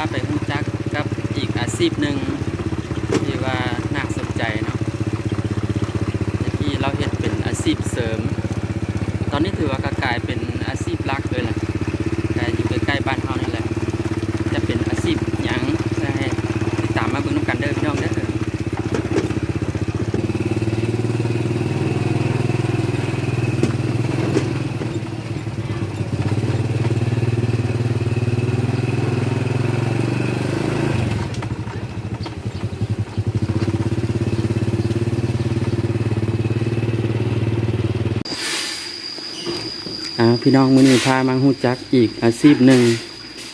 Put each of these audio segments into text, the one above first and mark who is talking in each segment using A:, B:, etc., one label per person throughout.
A: าไปรู้จักกับอีกอาชีพหนึ่งที่ว่าน่าสนใจเนาะที่เราเห็นเป็นอาชีพเสริม ตอนนี้ถือว่ากลายเป็นอาชีพหลักเลยแหละแต่อยู่ใกล้ๆบ้านเรานี่แหละ จะเป็นอาชีพหยังจะให้ติดตามมาเบิ่งนำกันเด้อพี่น้องเด้อ อาพี่น้องมือนี้พามาฮู้จักอีกอาชีพหนึ่ง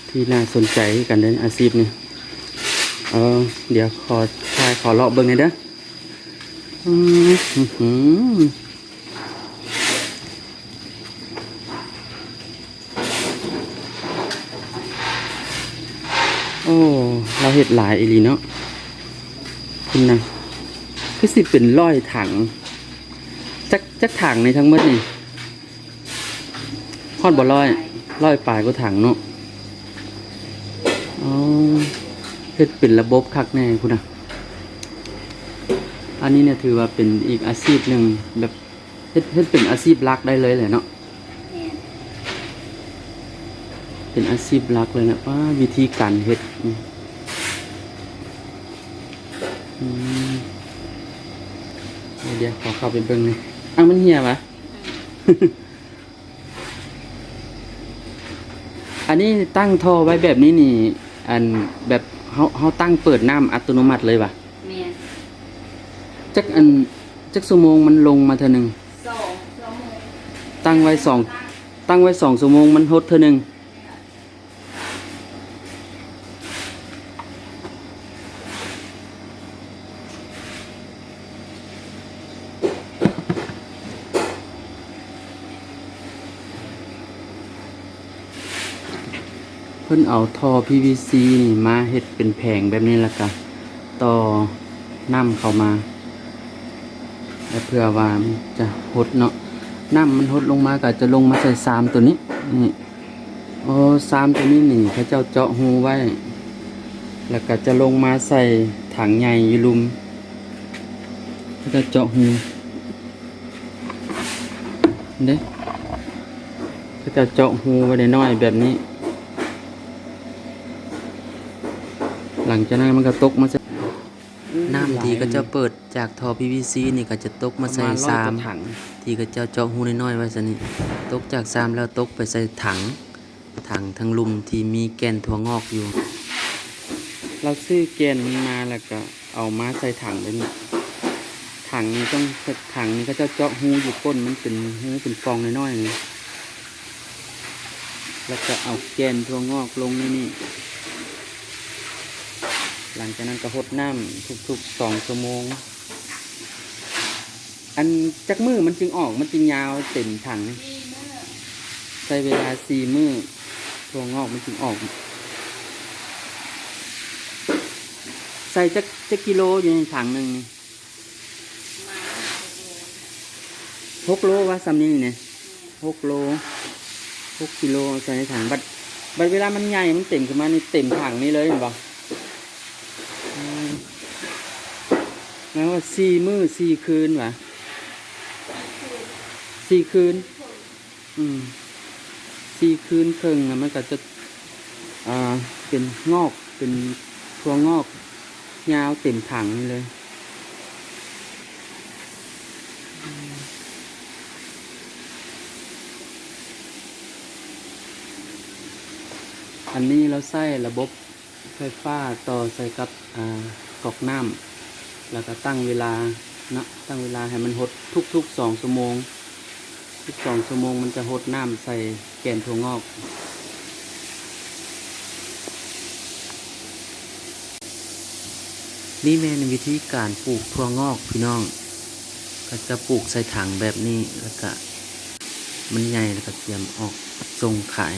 A: ที่น่าสนใจกันเด้ออาชีพนี้เออเดี๋ยวขอทายขอเลาะเบิ่งหน่อยเด้ออือหือโอ้ เราเห็ดหลายอีลีเนาะคุณนะคือสิเป็นร้อยถัง จักจักถังในทั้งหมดนี่ ฮอดบ่ร้อยร้อยปลายก็ถังเนาะอ๋อเฮ็ดเป็นระบบคักแน่คุณนะอันนี้เนี่ยถือว่าเป็นอีกอาชีพหนึ่งแบบเฮ็ดเฮ็ดเป็นอาชีพหลักได้เลยแหละเนาะเป็นอาชีพหลักเลยนะว่าวิธีการเฮ็ดเดี๋ยวขอเข้าไปเบิ่งหน่อยอ้าวมันเหี่ยวะ อันนี้ตั้งท่อไว้แบบนี้นี่ อันแบบเขาเขาตั้งเปิดน้ำอัตโนมัติเลยวะ
B: เมียน
A: จักอันจักชั่วโมงมันลงมาเท่านึง
B: สองสองโมง
A: ตั้งไว้สองตั้งไว้สองชั่วโมงมันหดเท่านึง พิ่นเอาท่อ PVC นี่มาเฮ็ดเป็นแผงแบบนี้และกันต่อน้ำเข้ามาและเพื่อว่ามันจะหดเนาะน้ำมันหดลงมาก็จะลงมาใส่ซามตัวนี้นี่โอ้ซามตัวนี้นี่พระเจ้าเจาะหูไว้ แล้วก็จะลงมาใส่ถังใหญ่ยูลุมพระเจ้าเจาะหูเด้พระเจ้าเจาะหูไว้ได้น้อยแบบนี้ หลังจากนั้นมันก็ตกมาใส่น้ำที่ก็จะเปิดจากท่อ PVC นี่ก็จะตกมาใส่ซาม
C: ถัง
A: ที่ก็จะเจาะหูน้อยๆไว้ซะนี่ตกจากซามแล้วตกไปใส่ถัง ถังทั้งลุมที่มีแกนถั่วงอกอยู่ เราซื้อแกนมันมาแล้วก็เอามาใส่ถังเลยนี่ถังนี้ต้องถังนี้ก็จะเจาะหูอยู่ก้นมันเป็นหูเป็นฟองน้อยๆนี่แล้วก็เอาแกนถั่วงอกลงในนี่ห ลังจากนั้นก็หดน้ำทุกๆสองชั่วโมง อันจักมือมันจึงออกมันจึงยาวเต็มถัง ใช้เวลาสี่มือถั่วงอกมันจึงออก ใส่จักจักกิโลอยู่ในถังหนึ่งหกโลวะซัมนี่เนี่ยหกโลหกกิโลใส่ในถังบัดบัดเวลามันใหญ่มันเต็มขึ้นมานี่เต็มถังนี่เลยเห็นปะ แม้ว่าสี่มือสี่คืนวะสี่คืน อืมสี่คืนครึ่งอะมันก็จะ อ่า เป็นงอก เป็นทัวงงอก ยาวเต็มถังนี่เลยอันนี้เราใส่ระบบไฟฟ้าต่อใส่กับอ่ากอกน้ำ แล้วก็ตั้งเวลานะตั้งเวลาให้มันหดทุกๆสองชั่วโมง ทุกสองชั่วโมงมันจะหดน้ำใส่แก่นถั่วงอก นี่แม่นวิธีการปลูกถั่วงอกพี่น้อง ก็จะปลูกใส่ถังแบบนี้แล้วก็มันใหญ่แล้วก็เตรียมออกส่งขาย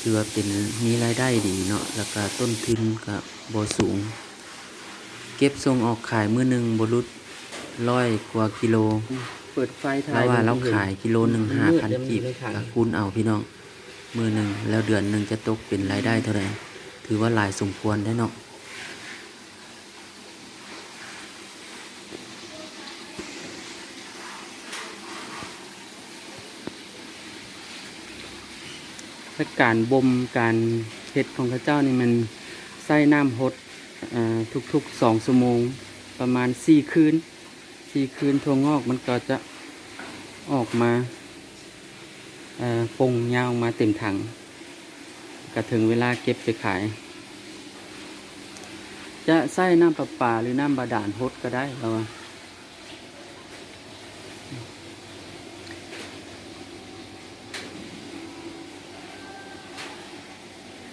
A: ถือว่าเป็นมีรายได้ดีเนาะแล้วก็ต้นทุนก็บ่สูง เก็บส่งออกขายมื้อหนึ่งบรุษร้อยกว่ากิโล
C: เปิดไฟถ่า
A: แล้ว
C: ย
A: ว่าเราขายกิโลหนึ่งห้าพัน
C: มืด
A: กีบ
C: เดี๋ยวมันอยู่ในถัง
A: กับคูณเอาพี่น้อง มือหนึ่งแล้วเดือนหนึ่งจะตกเป็นรายได้เท่าไหร่ถถือว่าหลายสมควรได้เนาะและการบ่มการเฮ็ดของข้าเจ้านี่มันใส่น้ำหดอ่า ทุกๆสองชั่วโมงประมาณสี่คืนสี่คืนทั่วงอกมันก็จะออกมาเอ่อปงยาวมาเต็มถังก็ถึงเวลาเก็บไปขาย จะใส่น้ำประปาหรือน้ำบาดาลฮดก็ได้แล้วว่า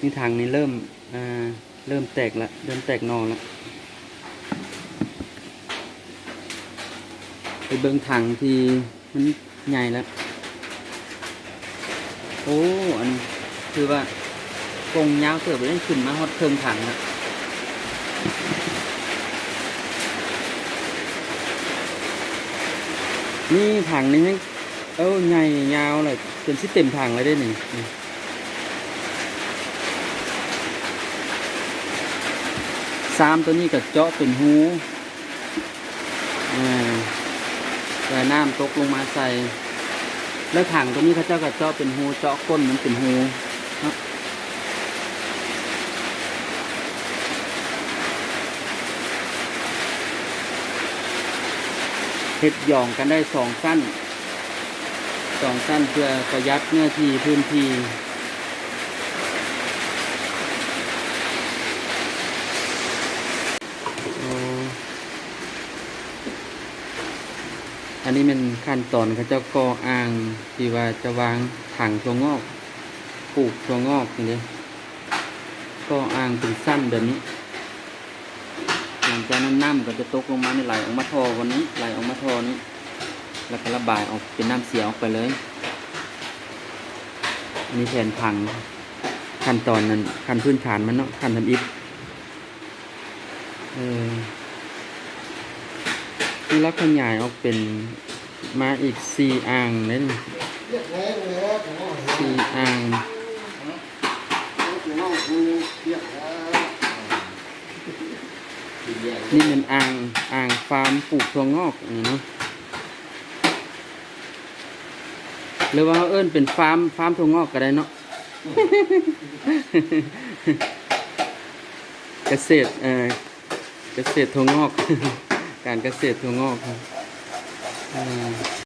A: นี่ทางนี้เริ่มอ่า เริ่มแตกละเริ่มแตกนอละไปเบิ่งถังที่มันใหญ่แล้ว โอ้ อันคือว่ากงยาวเติบไปได้ขึ้นมาฮอดเทิงถังแล้วนี่ถังนี้ยังเอ้าใหญ่ยาวเลยจนสิเต็มถังเลยได้หนึ่ง สามตัวนี้ก็เจาะเป็นหูแต่น้ำตกลงมาใส่ แล้วถังตัวนี้เขาเจ้าก็เจาะเป็นหูเจาะก้นมันเป็นหูเนาะเห็ดหย่องกันได้สองสั้นสองสั้นเพื่อประหยัดเนื้อที่พื้นที่ อันนี้เป็นขั้นตอนเขาเจ้าก่ออ่างที่ว่าจะวางถังตัวงอกปลูกตัวงอกอย่ก็อ่างเป็นสั้นแบบนี้หลังจากนั้นน้ำก็จะตกลงมาในไหลออกมาทอวันนี้ไหลออกมาทอนี้แล้วก็ระบายออกเป็นน้ำเสียออกไปเลยอันนี้แผนพังขั้นตอนนั้นขั้นพื้นฐานมันเนาะขั้นทำอิฐเออ ที่รักขยายออกเป็นมาอีกสี่อ่างนั่นสี่อ่างนี่เป็นอ่างอ่างฟาร์มปลูกถั่วงอกนี่เนาะหรือว่าเขาเอิ้นเป็นฟาร์มฟาร์มถั่วงอกก็ได้เนาะเกษตรเออเกษตรถั่วงอก การเกษตรถั่วงอกครับ